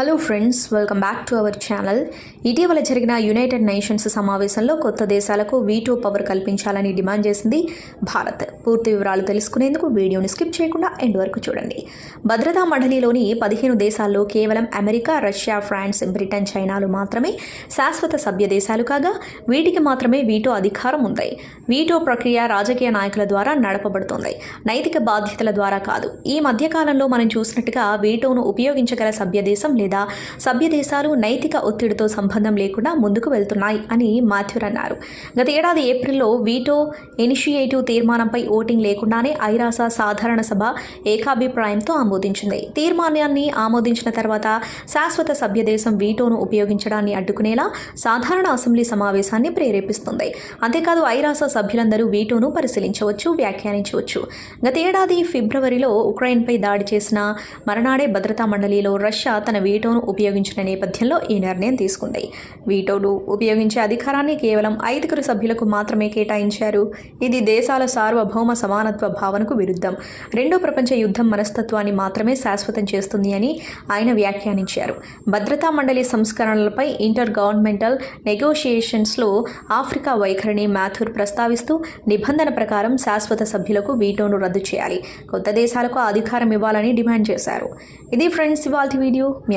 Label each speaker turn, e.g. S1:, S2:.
S1: Hello friends welcome back to our channel ఇటీవల జరిగిన United nations సమావేశంలో కొత్త దేశాలకు వీటో పవర్ కల్పించాలని డిమాండ్ చేసింది భారత్. పూర్తి వివరాలు తెలుసుకునేందుకు వీడియోని స్కిప్ చేయకుండా ఎండ్ వరకు చూడండి. భద్రతా మండలిలోని పదిహేను దేశాల్లో కేవలం అమెరికా రష్యా ఫ్రాన్స్ బ్రిటన్ చైనాలు మాత్రమే శాశ్వత సభ్య దేశాలు కాగా వీటికి మాత్రమే వీటో అధికారం ఉంది. వీటో ప్రక్రియ రాజకీయ నాయకుల ద్వారా నడపబడుతుంది. నైతిక బాధ్యతల ద్వారా కాదు. ఈ మధ్యకాలంలో మనం చూసినట్టుగా వీటోను ఉపయోగించగల సభ్య దేశం లేదు. సభ్య దేశాలు నైతిక ఒత్తిడితో సంబంధం లేకుండా ముందుకు వెళ్తున్నాయి అని మాథ్యూర్ అన్నారు. గత ఏడాది ఏప్రిల్లో వీటో ఇనిషియేటివ్ తీర్మానంపై ఓటింగ్ లేకుండానే ఐరాస సాధారణ సభ ఏకాభిప్రాయంతో ఆమోదించింది. తీర్మానాన్ని ఆమోదించిన తర్వాత శాశ్వత సభ్యదేశం వీటోను ఉపయోగించడాన్ని అడ్డుకునేలా సాధారణ అసెంబ్లీ సమావేశాన్ని ప్రేరేపిస్తుంది. అంతేకాదు ఐరాస సభ్యులందరూ వీటోను పరిశీలించవచ్చు వ్యాఖ్యానించవచ్చు. గత ఏడాది ఫిబ్రవరిలో ఉక్రెయిన్పై దాడి చేసిన మరనాడే భద్రతా మండలిలో రష్యా తన వీటోను ఉపయోగించిన నేపథ్యంలో ఈ నిర్ణయం తీసుకుంది. వీటోను ఉపయోగించే అధికారాన్ని కేవలం ఐదుగురు సభ్యులకు మాత్రమే కేటాయించారు. ఇది దేశాల సార్వభౌమ సమానత్వ భావనకు విరుద్ధం. రెండో ప్రపంచ యుద్ధం మనస్తత్వాన్ని మాత్రమే శాశ్వతం చేస్తుంది అని ఆయన వ్యాఖ్యానించారు. భద్రతా మండలి సంస్కరణలపై ఇంటర్ గవర్నమెంటల్ నెగోషియేషన్స్లో ఆఫ్రికా వైఖరిని మాథూర్ ప్రస్తావిస్తూ నిబంధన ప్రకారం శాశ్వత సభ్యులకు వీటోను రద్దు చేయాలి. కొత్త దేశాలకు అధికారం ఇవ్వాలని డిమాండ్ చేశారు. ఇది ఫ్రెండ్స్ ఇవాళ వీడియో. మీ